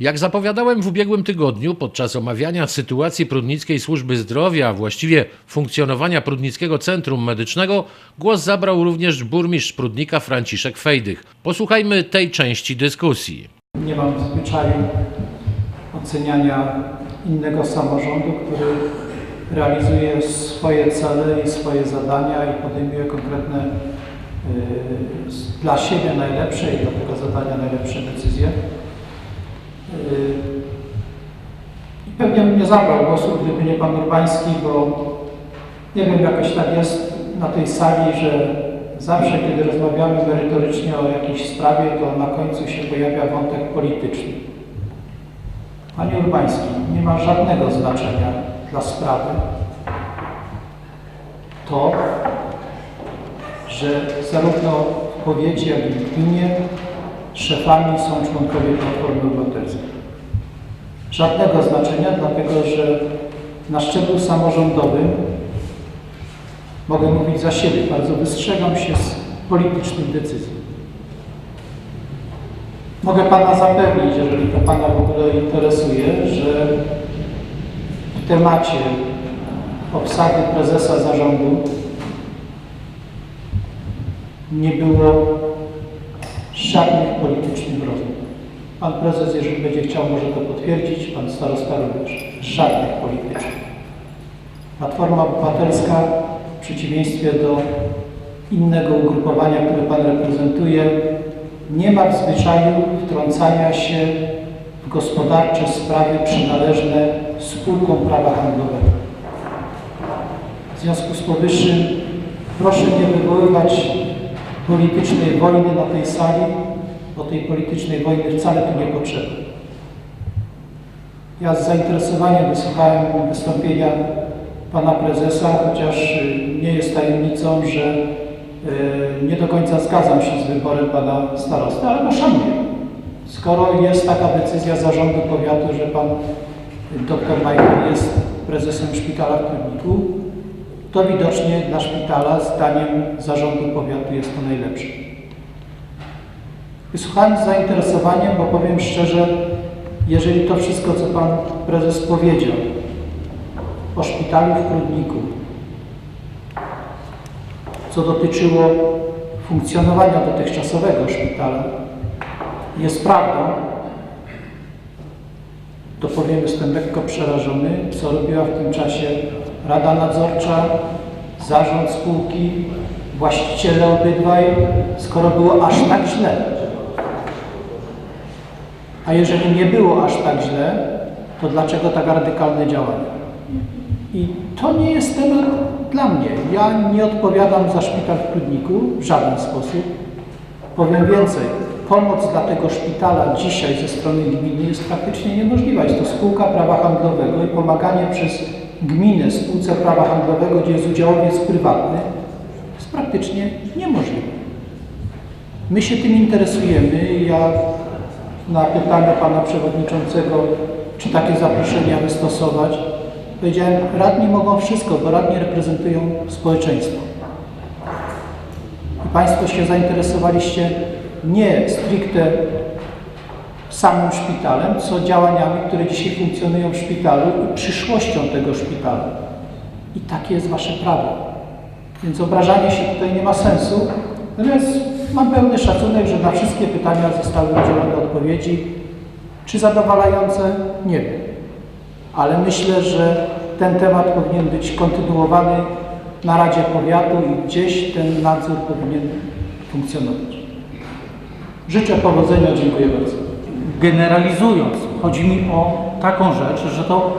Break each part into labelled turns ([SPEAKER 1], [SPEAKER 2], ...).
[SPEAKER 1] Jak zapowiadałem w ubiegłym tygodniu podczas omawiania sytuacji Prudnickiej Służby Zdrowia, a właściwie funkcjonowania Prudnickiego Centrum Medycznego, głos zabrał również burmistrz Prudnika Franciszek Fejdych. Posłuchajmy tej części dyskusji.
[SPEAKER 2] Nie mam zwyczaju oceniania innego samorządu, który realizuje swoje cele i swoje zadania i podejmuje konkretne y, z- dla siebie najlepsze i dla tego zadania najlepsze decyzje. Y, I pewnie bym nie zabrał głosu, gdyby nie pan Urbański, bo nie wiem, jakoś tak jest na tej sali, że zawsze, kiedy rozmawiamy merytorycznie o jakiejś sprawie, to na końcu się pojawia wątek polityczny. Panie Urbański, nie ma żadnego znaczenia dla sprawy to, że zarówno w powiecie, jak i w gminie szefami są członkowie Platformy Obywatelskiej. Żadnego znaczenia, dlatego że na szczeblu samorządowym mogę mówić za siebie, bardzo wystrzegam się z politycznych decyzji. Mogę Pana zapewnić, jeżeli to Pana w ogóle interesuje, że w temacie obsady prezesa zarządu nie było żadnych politycznych rozmów. Pan prezes, jeżeli będzie chciał, może to potwierdzić, pan starosta również. Żadnych politycznych. Platforma Obywatelska w przeciwieństwie do innego ugrupowania, które Pan reprezentuje, nie ma w zwyczaju wtrącania się w gospodarcze sprawy przynależne spółkom prawa handlowego. W związku z powyższym proszę nie wywoływać politycznej wojny na tej sali, bo tej politycznej wojny wcale tu nie potrzeba. Ja z zainteresowaniem wysłuchałem wystąpienia pana prezesa, chociaż y, nie jest tajemnicą, że y, nie do końca zgadzam się z wyborem pana starosty, ale no szanuję. Skoro jest taka decyzja zarządu powiatu, że pan dr Michael jest prezesem szpitala w Prudniku, to widocznie dla szpitala zdaniem zarządu powiatu jest to najlepsze. Wysłuchałem z zainteresowaniem, bo powiem szczerze, jeżeli to wszystko, co pan prezes powiedział o szpitalu w Prudniku, co dotyczyło funkcjonowania dotychczasowego szpitala, jest prawdą, to powiem, jestem lekko przerażony, co robiła w tym czasie Rada Nadzorcza, zarząd spółki, właściciele obydwaj, skoro było aż tak źle. A jeżeli nie było aż tak źle, to dlaczego tak radykalne działania? I to nie jest temat dla mnie. Ja nie odpowiadam za szpital w Prudniku w żaden sposób. Powiem więcej, pomoc dla tego szpitala dzisiaj ze strony gminy jest praktycznie niemożliwa. Jest to spółka prawa handlowego i pomaganie przez gminę spółce prawa handlowego, gdzie jest udziałowiec prywatny, jest praktycznie niemożliwe. My się tym interesujemy. Ja na pytanie pana przewodniczącego, czy takie zaproszenia wystosować, powiedziałem, radni mogą wszystko, bo radni reprezentują społeczeństwo. I Państwo się zainteresowaliście nie stricte samym szpitalem, co działaniami, które dzisiaj funkcjonują w szpitalu i przyszłością tego szpitala. I takie jest Wasze prawo. Więc obrażanie się tutaj nie ma sensu. Natomiast mam pełny szacunek, że na wszystkie pytania zostały udzielone odpowiedzi. Czy zadowalające? Nie wiem. Ale myślę, że ten temat powinien być kontynuowany na Radzie Powiatu i gdzieś ten nadzór powinien funkcjonować. Życzę powodzenia, dziękuję bardzo.
[SPEAKER 3] Generalizując, chodzi mi o taką rzecz, że to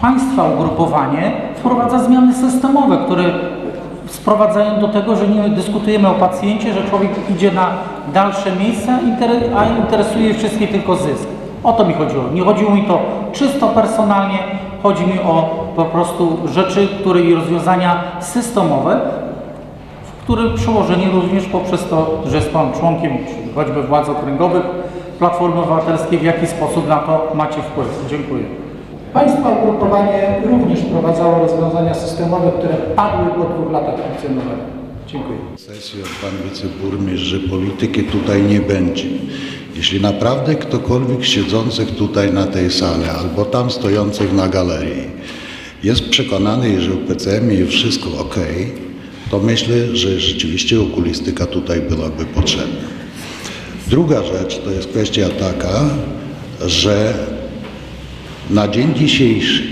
[SPEAKER 3] państwa ugrupowanie wprowadza zmiany systemowe, które sprowadzają do tego, że nie dyskutujemy o pacjencie, że człowiek idzie na dalsze miejsca, a interesuje wszystkich tylko zysk. O to mi chodziło. Nie chodziło mi to czysto personalnie, chodzi mi o po prostu rzeczy, które i rozwiązania systemowe, w którym przełożenie również poprzez to, że jest Pan członkiem choćby władz okręgowych Platformy Obywatelskiej, w jaki sposób na to macie wpływ. Dziękuję.
[SPEAKER 2] Państwa ugrupowanie również wprowadzało rozwiązania systemowe, które padły po dwóch latach funkcjonowania. Dziękuję.
[SPEAKER 4] Sesji od pan wiceburmistrz, że polityki tutaj nie będzie. Jeśli naprawdę ktokolwiek siedzących tutaj na tej sali albo tam stojących na galerii jest przekonany, że w PCM jest wszystko ok, to myślę, że rzeczywiście okulistyka tutaj byłaby potrzebna. Druga rzecz to jest kwestia taka, że na dzień dzisiejszy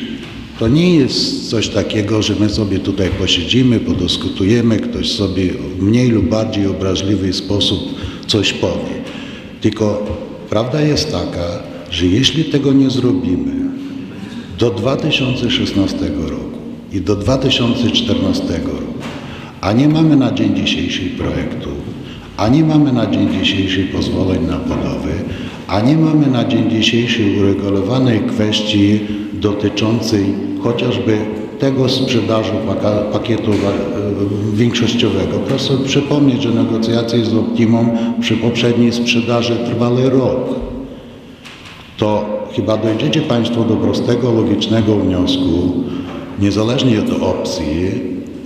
[SPEAKER 4] to nie jest coś takiego, że my sobie tutaj posiedzimy, podyskutujemy, ktoś sobie w mniej lub bardziej obraźliwy sposób coś powie. Tylko prawda jest taka, że jeśli tego nie zrobimy do 2016 roku i do 2014 roku, a nie mamy na dzień dzisiejszy projektu, a nie mamy na dzień dzisiejszy pozwoleń na budowę, a nie mamy na dzień dzisiejszy uregulowanej kwestii dotyczącej chociażby tego sprzedaży paka- pakietu e, większościowego. Proszę przypomnieć, że negocjacje z Optimum przy poprzedniej sprzedaży trwały rok. To chyba dojdziecie Państwo do prostego, logicznego wniosku, niezależnie od opcji,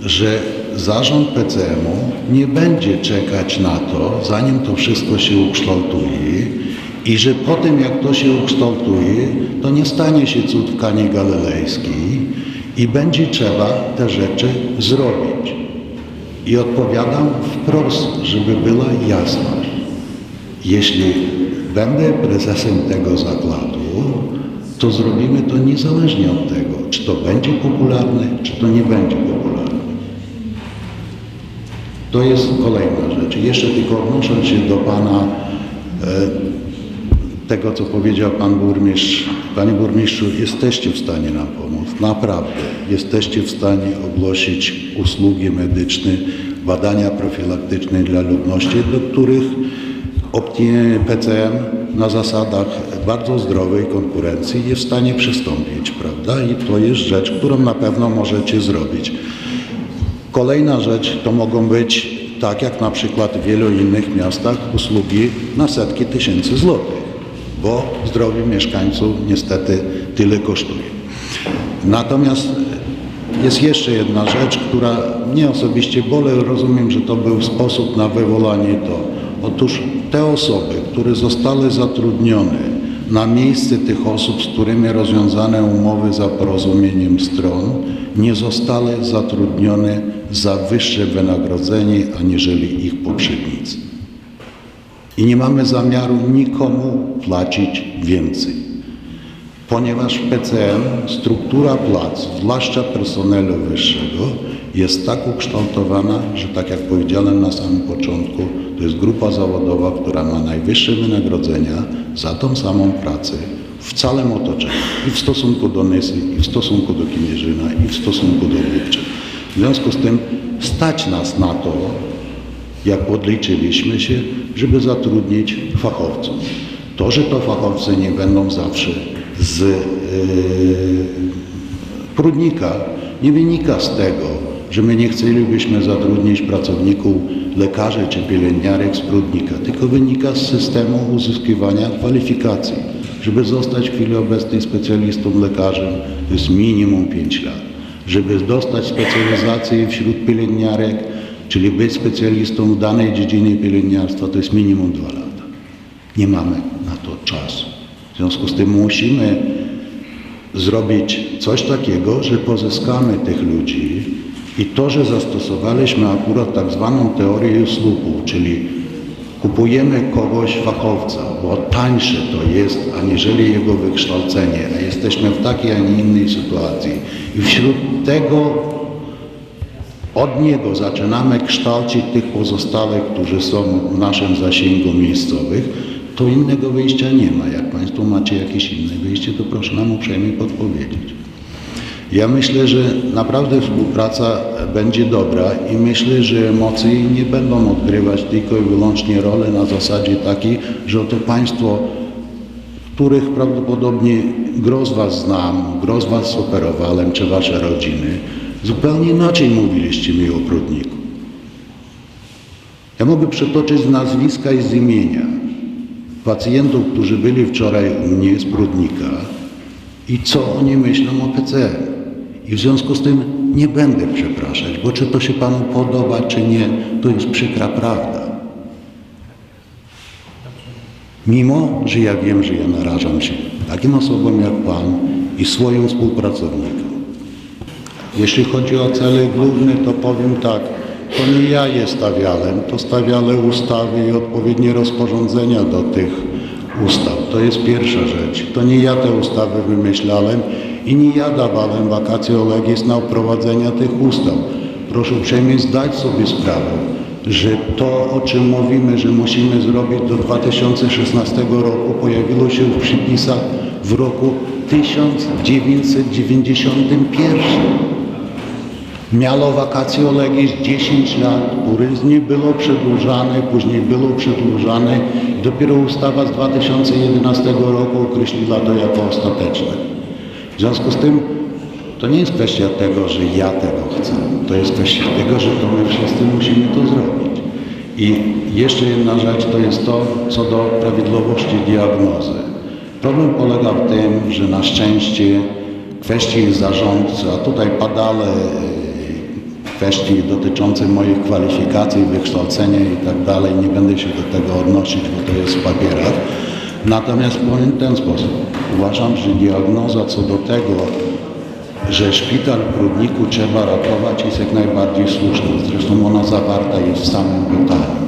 [SPEAKER 4] że zarząd PCM-u nie będzie czekać na to, zanim to wszystko się ukształtuje i że po tym, jak to się ukształtuje, to nie stanie się cud w Kanie Galilejskiej i będzie trzeba te rzeczy zrobić. I odpowiadam wprost, żeby była jasność. Jeśli będę prezesem tego zakładu, to zrobimy to niezależnie od tego, czy to będzie popularne, czy to nie będzie popularne. To jest kolejna rzecz. Jeszcze tylko odnosząc się do Pana, e, tego co powiedział Pan Burmistrz. Panie Burmistrzu, jesteście w stanie nam pomóc. Naprawdę. Jesteście w stanie ogłosić usługi medyczne, badania profilaktyczne dla ludności, do których Opti- PCM na zasadach bardzo zdrowej konkurencji jest w stanie przystąpić, prawda? I to jest rzecz, którą na pewno możecie zrobić. Kolejna rzecz to mogą być, tak jak na przykład w wielu innych miastach, usługi na setki tysięcy złotych, bo zdrowie mieszkańców niestety tyle kosztuje. Natomiast jest jeszcze jedna rzecz, która mnie osobiście boli. Rozumiem, że to był sposób na wywołanie to. Otóż te osoby, które zostały zatrudnione na miejsce tych osób, z którymi rozwiązane umowy za porozumieniem stron, nie zostały zatrudnione za wyższe wynagrodzenie aniżeli ich poprzednicy. I nie mamy zamiaru nikomu płacić więcej ponieważ w PCM struktura płac, zwłaszcza personelu wyższego, jest tak ukształtowana, że tak jak powiedziałem na samym początku, to jest grupa zawodowa, która ma najwyższe wynagrodzenia za tą samą pracę w całym otoczeniu i w stosunku do Nysy, i w stosunku do Kimierzyna, i w stosunku do Lubczy. W związku z tym stać nas na to, jak podliczyliśmy się, żeby zatrudnić fachowców. To, że to fachowcy nie będą zawsze z yy, Prudnika, nie wynika z tego, że my nie chcielibyśmy zatrudnić pracowników, lekarzy czy pielęgniarek z Prudnika, tylko wynika z systemu uzyskiwania kwalifikacji. Żeby zostać w chwili obecnej specjalistą lekarzem, to jest minimum 5 lat. Żeby dostać specjalizację wśród pielęgniarek, czyli być specjalistą w danej dziedzinie pielęgniarstwa, to jest minimum 2 lata. Nie mamy na to czasu. W związku z tym musimy zrobić coś takiego, że pozyskamy tych ludzi i to, że zastosowaliśmy akurat tak zwaną teorię słupów, czyli kupujemy kogoś fachowca, bo tańsze to jest, aniżeli jego wykształcenie, a jesteśmy w takiej, a nie innej sytuacji. I wśród tego od niego zaczynamy kształcić tych pozostałych, którzy są w naszym zasięgu miejscowych, to innego wyjścia nie ma. Jak Państwo macie jakieś inne wyjście, to proszę nam uprzejmie podpowiedzieć. Ja myślę, że naprawdę współpraca będzie dobra i myślę, że emocje nie będą odgrywać tylko i wyłącznie rolę na zasadzie takiej, że oto Państwo, których prawdopodobnie gro z Was znam, gro z Was operowałem, czy Wasze rodziny, zupełnie inaczej mówiliście mi o Prudniku. Ja mogę przytoczyć z nazwiska i z imienia pacjentów, którzy byli wczoraj u mnie z Prudnika i co oni myślą o PCR. I w związku z tym nie będę przepraszać, bo czy to się Panu podoba, czy nie, to jest przykra prawda. Mimo, że ja wiem, że ja narażam się takim osobom jak Pan i swoim współpracownikom. Jeśli chodzi o cele główne, to powiem tak, to nie ja je stawiałem, to stawiale ustawy i odpowiednie rozporządzenia do tych ustaw. To jest pierwsza rzecz. To nie ja te ustawy wymyślałem i nie ja dawałem vacatio legis na wprowadzenie tych ustaw. Proszę uprzejmie zdać sobie sprawę, że to, o czym mówimy, że musimy zrobić do 2016 roku, pojawiło się w przepisach w roku 1991. Miało vacatio legis 10 lat, później było przedłużane, później było przedłużane i dopiero ustawa z 2011 roku określiła to jako ostateczne. W związku z tym to nie jest kwestia tego, że ja tego chcę, to jest kwestia tego, że to my wszyscy musimy to zrobić. I jeszcze jedna rzecz to jest to, co do prawidłowości diagnozy. Problem polega w tym, że na szczęście kwestii zarządcy, a tutaj padale kwestii dotyczące moich kwalifikacji, wykształcenia i tak dalej. Nie będę się do tego odnosić, bo to jest w papierach. Natomiast powiem w ten sposób. Uważam, że diagnoza co do tego, że szpital w Prudniku trzeba ratować jest jak najbardziej słuszna. Zresztą ona zawarta jest w samym pytaniu.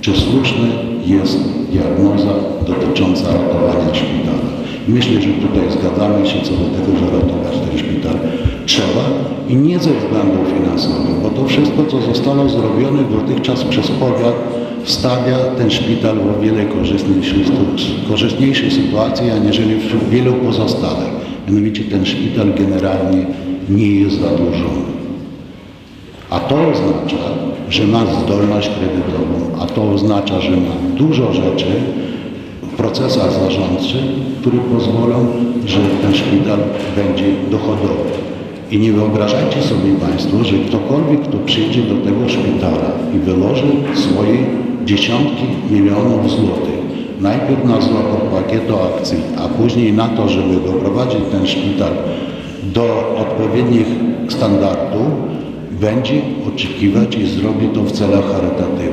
[SPEAKER 4] Czy słuszna jest diagnoza dotycząca ratowania szpitala? Myślę, że tutaj zgadzamy się co do tego, że ratować ten szpital trzeba i nie ze względów finansowych, bo to wszystko, co zostało zrobione dotychczas przez powiat, stawia ten szpital w o wiele korzystniejszej, sytuacji, aniżeli wśród wielu pozostałych. Mianowicie ten szpital generalnie nie jest zadłużony. A to oznacza, że ma zdolność kredytową, a to oznacza, że ma dużo rzeczy procesach zarządczych, które pozwolą, że ten szpital będzie dochodowy. I nie wyobrażajcie sobie Państwo, że ktokolwiek, kto przyjdzie do tego szpitala i wyłoży swoje dziesiątki milionów złotych, najpierw na zakup pakietu akcji, a później na to, żeby doprowadzić ten szpital do odpowiednich standardów, będzie oczekiwać i zrobi to w celach charytatywnych.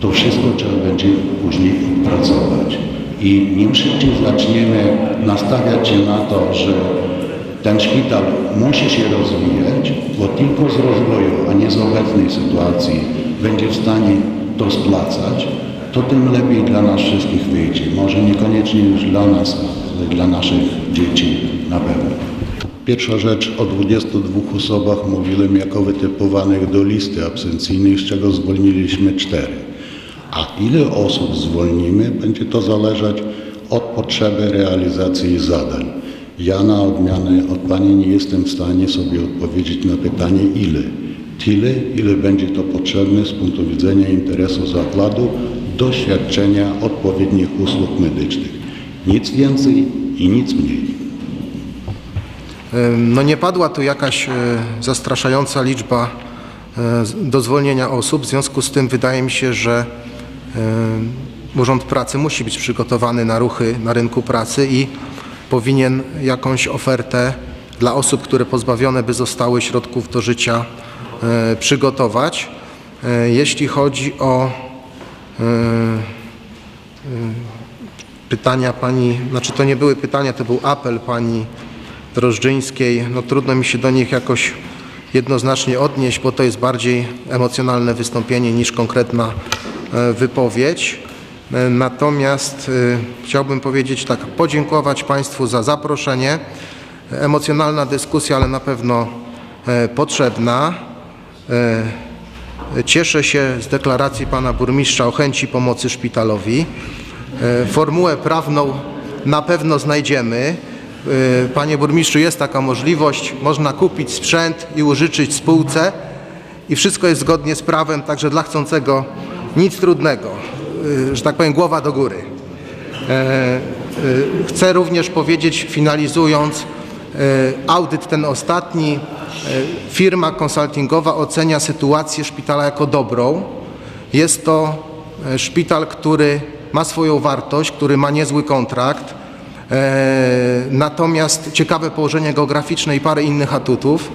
[SPEAKER 4] To wszystko trzeba będzie później pracować. I im szybciej zaczniemy nastawiać się na to, że ten szpital musi się rozwijać, bo tylko z rozwoju, a nie z obecnej sytuacji będzie w stanie to splacać, to tym lepiej dla nas wszystkich wyjdzie. Może niekoniecznie już dla nas, ale dla naszych dzieci na pewno. Pierwsza rzecz, o 22 osobach mówiłem jako wytypowanych do listy absencyjnej, z czego zwolniliśmy cztery. A ile osób zwolnimy, będzie to zależeć od potrzeby realizacji zadań. Ja na odmianę od Pani nie jestem w stanie sobie odpowiedzieć na pytanie ile. Tyle, ile będzie to potrzebne z punktu widzenia interesu zakładu do świadczenia odpowiednich usług medycznych. Nic więcej i nic mniej.
[SPEAKER 5] No nie padła tu jakaś e, zastraszająca liczba e, do zwolnienia osób, w związku z tym wydaje mi się, że Urząd Pracy musi być przygotowany na ruchy na rynku pracy i powinien jakąś ofertę dla osób, które pozbawione by zostały środków do życia e, przygotować. E, Jeśli chodzi o e, pytania pani, znaczy to nie były pytania, to był apel pani Drożdżyńskiej. No trudno mi się do nich jakoś jednoznacznie odnieść, bo to jest bardziej emocjonalne wystąpienie niż konkretna wypowiedź. E, Natomiast e, chciałbym powiedzieć tak, podziękować Państwu za zaproszenie. Emocjonalna dyskusja, ale na pewno e, potrzebna. E, Cieszę się z deklaracji pana burmistrza o chęci pomocy szpitalowi. E, Formułę prawną na pewno znajdziemy. E, Panie burmistrzu, jest taka możliwość. Można kupić sprzęt i użyczyć spółce i wszystko jest zgodnie z prawem, także dla chcącego nic trudnego. E, Że tak powiem, głowa do góry. E, e, Chcę również powiedzieć, finalizując, e, audyt ten ostatni, firma konsultingowa ocenia sytuację szpitala jako dobrą. Jest to szpital, który ma swoją wartość, który ma niezły kontrakt, natomiast ciekawe położenie geograficzne i parę innych atutów.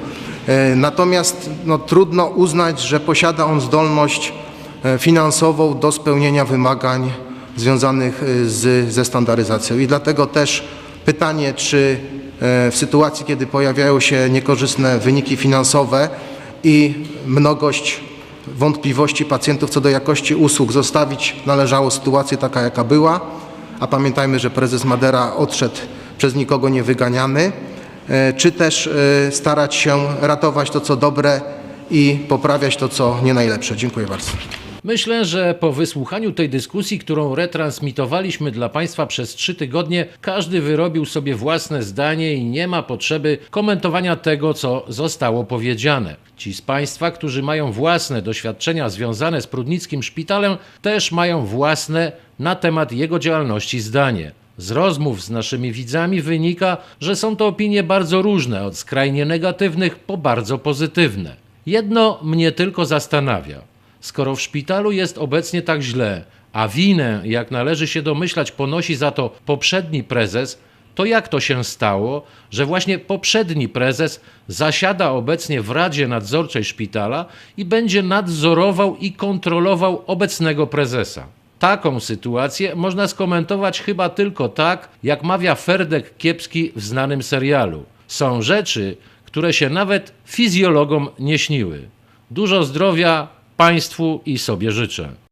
[SPEAKER 5] Natomiast no, trudno uznać, że posiada on zdolność finansową do spełnienia wymagań związanych y, z, ze standaryzacją. I dlatego też pytanie, czy e, w sytuacji, kiedy pojawiają się niekorzystne wyniki finansowe i mnogość wątpliwości pacjentów co do jakości usług, zostawić należało sytuację taka, jaka była, a pamiętajmy, że prezes Madera odszedł przez nikogo nie wyganiany, e, czy też e, starać się ratować to, co dobre i poprawiać to, co nie najlepsze. Dziękuję bardzo.
[SPEAKER 1] Myślę, że po wysłuchaniu tej dyskusji, którą retransmitowaliśmy dla Państwa przez trzy tygodnie, każdy wyrobił sobie własne zdanie i nie ma potrzeby komentowania tego, co zostało powiedziane. Ci z Państwa, którzy mają własne doświadczenia związane z Prudnickim Szpitalem, też mają własne na temat jego działalności zdanie. Z rozmów z naszymi widzami wynika, że są to opinie bardzo różne, od skrajnie negatywnych po bardzo pozytywne. Jedno mnie tylko zastanawia. Skoro w szpitalu jest obecnie tak źle, a winę, jak należy się domyślać, ponosi za to poprzedni prezes, to jak to się stało, że właśnie poprzedni prezes zasiada obecnie w Radzie Nadzorczej szpitala i będzie nadzorował i kontrolował obecnego prezesa? Taką sytuację można skomentować chyba tylko tak, jak mawia Ferdek Kiepski w znanym serialu. Są rzeczy, które się nawet fizjologom nie śniły. Dużo zdrowia Państwu i sobie życzę.